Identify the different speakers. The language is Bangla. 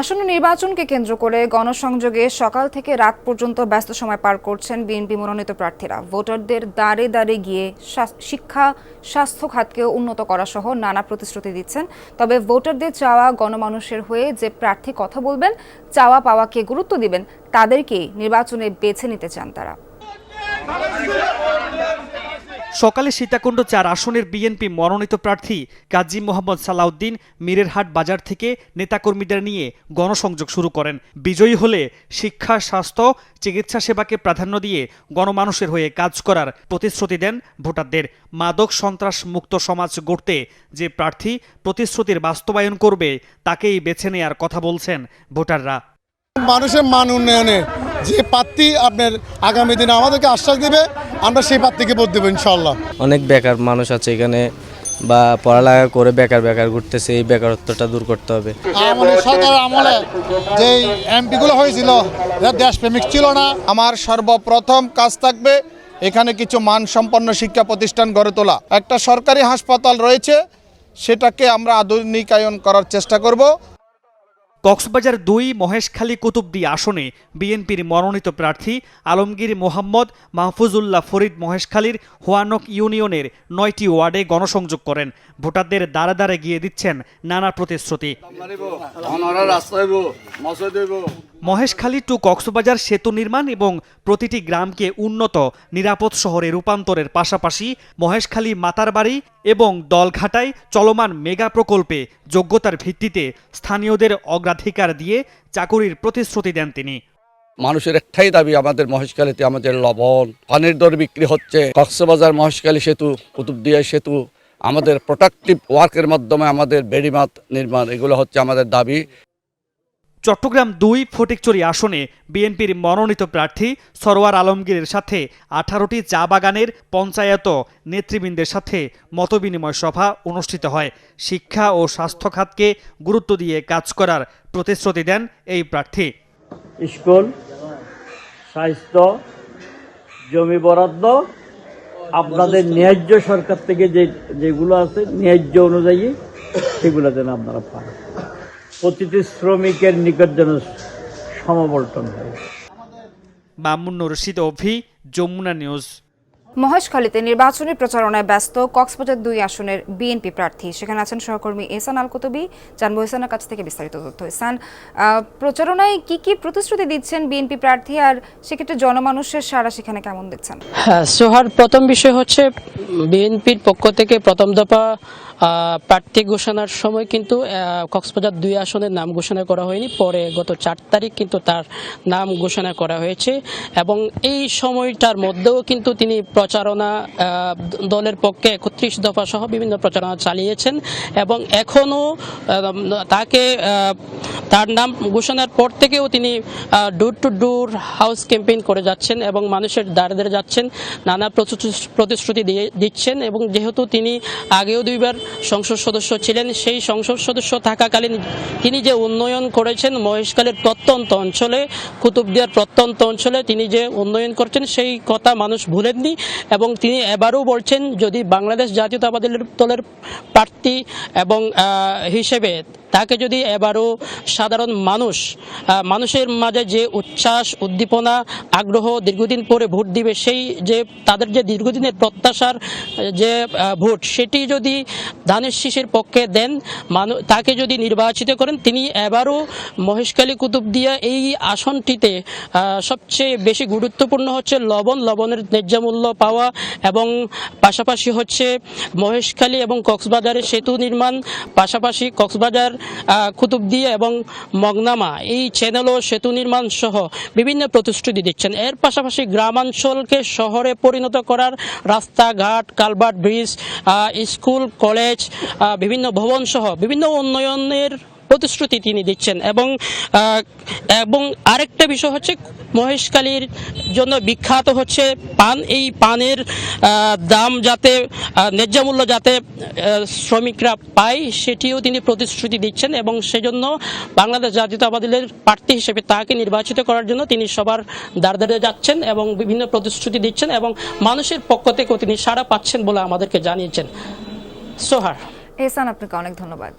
Speaker 1: আসন্ন নির্বাচনকে কেন্দ্র করে গণসংযোগে সকাল থেকে রাত পর্যন্ত ব্যস্ত সময় পার করছেন বিএনপি মনোনীত প্রার্থীরা। ভোটারদের দাঁড়ে দাঁড়ে গিয়ে শিক্ষা, স্বাস্থ্য খাতকেও উন্নত করা সহ নানা প্রতিশ্রুতি দিচ্ছেন। তবে ভোটারদের চাওয়া গণমানুষের হয়ে যে প্রার্থী কথা বলবেন, চাওয়া পাওয়াকে গুরুত্ব দিবেন, তাদেরকেই নির্বাচনে বেছে নিতে চান তারা।
Speaker 2: সকালে সীতাকুণ্ড চার আসনের বিএনপি মনোনীত প্রার্থী কাজী মোহাম্মদ সালাউদ্দিন মিরেরহাট বাজার থেকে নেতাকর্মীদের নিয়ে গণসংযোগ শুরু করেন। বিজয়ী হলে শিক্ষা, স্বাস্থ্য, চিকিৎসা সেবাকে প্রাধান্য দিয়ে গণমানুষের হয়ে কাজ করার প্রতিশ্রুতি দেন ভোটারদের। মাদক সন্ত্রাস মুক্ত সমাজ গড়তে যে প্রার্থী প্রতিশ্রুতির বাস্তবায়ন করবে, তাকেই বেছে নেয়ার কথা বলছেন ভোটাররা।
Speaker 3: মানুষের মান উন্নয়নে যে প্রার্থী আপনার আগামী দিনে আমাদেরকে আশ্বাস দেবে আমরা সেই প্রার্থীকে ভোট দেবো ইনশাল্লাহ
Speaker 4: অনেক বেকার মানুষ আছে এখানে বা পড়ালেখা করে বেকার বেকার ঘুরতেছে এই বেকারত্বটা দূর করতে হবে।
Speaker 3: আমাদের সরকার আমলে যে এমপিগুলো হয়েছিল দেশপ্রেমিক ছিল না। আমার সর্বপ্রথম কাজ থাকবে এখানে কিছু মানসম্পন্ন শিক্ষা প্রতিষ্ঠান গড়ে তোলা। একটা সরকারি হাসপাতাল রয়েছে সেটাকে আমরা আধুনিকায়ন করার চেষ্টা করব।
Speaker 2: কক্সবাজার দুই, মহেশখালী কুতুবদি আসনে বিএনপির মনোনীত প্রার্থী আলমগীর মোহাম্মদ মাহফুজুল্লাহ ফরিদ মহেশখালীর হোয়ানক ইউনিয়নের নয়টি ওয়ার্ডে গণসংযোগ করেন। ভোটারদের দ্বারে দ্বারে গিয়ে দিচ্ছেন নানা প্রতিশ্রুতি। মহেশখালী টু কক্সবাজার সেতু নির্মাণ এবং প্রতিটি গ্রামকে উন্নত, নিরাপদ শহরে রূপান্তরের পাশাপাশি মহেশখালী মাতারবাড়ি এবং দলঘাটায় চলমান মেগা প্রকল্পে যোগ্যতার ভিত্তিতে স্থানীয়দের অগ্রাধিকার দিয়ে চাকুরির প্রতিশ্রুতি দেন তিনি।
Speaker 5: মানুষের একটাই দাবি, আমাদের মহেশখালীতে আমাদের লবণ, পানির দর বিক্রি হচ্ছে, কক্সবাজার মহেশখালী সেতু, কুতুবদিয়া সেতু, আমাদের প্রোডাক্টিভ ওয়ার্কের মাধ্যমে আমাদের বেড়িমাত নির্মাণ, এগুলো হচ্ছে আমাদের দাবি।
Speaker 2: চট্টগ্রাম দুই ফটিকচুরি আসনে বিএনপির মনোনীত প্রার্থী সরোয়ার আলমগীরের সাথে আঠারোটি চা বাগানের পঞ্চায়েত নেতৃবৃন্দের সাথে মতবিনিময় সভা অনুষ্ঠিত হয়। শিক্ষা ও স্বাস্থ্য খাতকে গুরুত্ব দিয়ে কাজ করার প্রতিশ্রুতি দেন এই প্রার্থী।
Speaker 6: স্কুল, স্বাস্থ্য, জমি বরাদ্দ, আপনাদের ন্যায্য সরকার থেকে যে যেগুলো আছে, ন্যায্য অনুযায়ী সেগুলো যেন আপনারা পান। প্রতিটি শ্রমিকের নিকট যেন সমবর্তন হয়।
Speaker 2: মামুন রশিদ অভি যমুনা নিউজ।
Speaker 1: মহেশখালীতে নির্বাচনী প্রচারণায় ব্যস্ত কক্সবাজার দুই আসনের বিএনপি প্রার্থী। সেখানে আছেন সহকর্মী এসান আল কুতুবি জানব এসানের কাছ থেকে বিস্তারিত তথ্য। এসান প্রচারণায় কি কি প্রতিশ্রুতি দিচ্ছেন বিএনপি প্রার্থী? আর সেক্ষেত্রে জনমানুষের সারা সেখানে কেমন দেখছেন?
Speaker 7: হ্যাঁ সোহার প্রথম বিষয় হচ্ছে বিএনপির পক্ষ থেকে প্রথম দফা প্রার্থী ঘোষণার সময় কিন্তু কক্সবাজার দুই আসনের নাম ঘোষণা করা হয়নি। পরে গত চার তারিখ কিন্তু তার নাম ঘোষণা করা হয়েছে এবং এই সময়টার মধ্যেও কিন্তু তিনি প্রচারণা দলের পক্ষে একত্রিশ দফা সহ বিভিন্ন প্রচারণা চালিয়েছেন এবং এখনও তাকে তার নাম ঘোষণার পর থেকেও তিনি door to door house campaign করে যাচ্ছেন এবং মানুষের দ্বারে দ্বারে যাচ্ছেন, নানা প্রতিশ্রু- প্রতিশ্রুতি দিয়ে দিচ্ছেন এবং যেহেতু তিনি আগেও দুইবার সংসদ সদস্য ছিলেন। সেই সংসদ সদস্য থাকাকালীন তিনি যে উন্নয়ন করেছেন মহেশকালের প্রত্যন্ত অঞ্চলে, কুতুবদিয়ার প্রত্যন্ত অঞ্চলে তিনি যে উন্নয়ন করছেন সেই কথা মানুষ ভুলেননি এবং তিনি এবারও বলছেন, যদি বাংলাদেশ জাতীয়তাবাদী দলের প্রার্থী এবং হিসেবে তাকে যদি এবারও সাধারণ মানুষ মানুষের মাঝে যে উচ্ছ্বাস, উদ্দীপনা, আগ্রহ দীর্ঘদিন পরে ভোট দিবে, সেই যে তাদের যে দীর্ঘদিনের প্রত্যাশার যে ভোট, সেটি যদি ধানের শীষের পক্ষে দেন, মানু, তাকে যদি নির্বাচিত করেন, তিনি এবারও মহেশখালী কুতুবদিয়া এই আসনটিতে সবচেয়ে বেশি গুরুত্বপূর্ণ হচ্ছে লবণ, লবণের ন্যায্য মূল্য পাওয়া এবং পাশাপাশি হচ্ছে মহেশখালী এবং কক্সবাজারের সেতু নির্মাণ, পাশাপাশি কক্সবাজার কুতুবদিয়া এবং মগনামা, এই চ্যানেল ও সেতু নির্মাণ সহ বিভিন্ন প্রতিশ্রুতি দিচ্ছেন। এর পাশাপাশি গ্রামাঞ্চলকে শহরে পরিণত করার রাস্তাঘাট, কালভার্ট ব্রিজ স্কুল, কলেজ বিভিন্ন ভবন সহ বিভিন্ন উন্নয়নের প্রতিশ্রুতি তিনি দিচ্ছেন। এবং এবং আরেকটা বিষয় হচ্ছে মহেশখালীর জন্য বিখ্যাত হচ্ছে পান। এই পানের দাম যাতে ন্যায্য মূল্য যাতে শ্রমিকরা পায়, সেটিও তিনি প্রতিশ্রুতি দিচ্ছেন এবং সেজন্য বাংলাদেশ জাতীয়তাবাদী দলের প্রার্থী হিসেবে তাকে নির্বাচিত করার জন্য তিনি সবার দ্বার দ্বারে যাচ্ছেন এবং বিভিন্ন প্রতিশ্রুতি দিচ্ছেন এবং মানুষের পক্ষ থেকেও তিনি সাড়া পাচ্ছেন বলে আমাদেরকে জানিয়েছেন। সোহার।
Speaker 1: এসান আপনাকে অনেক ধন্যবাদ।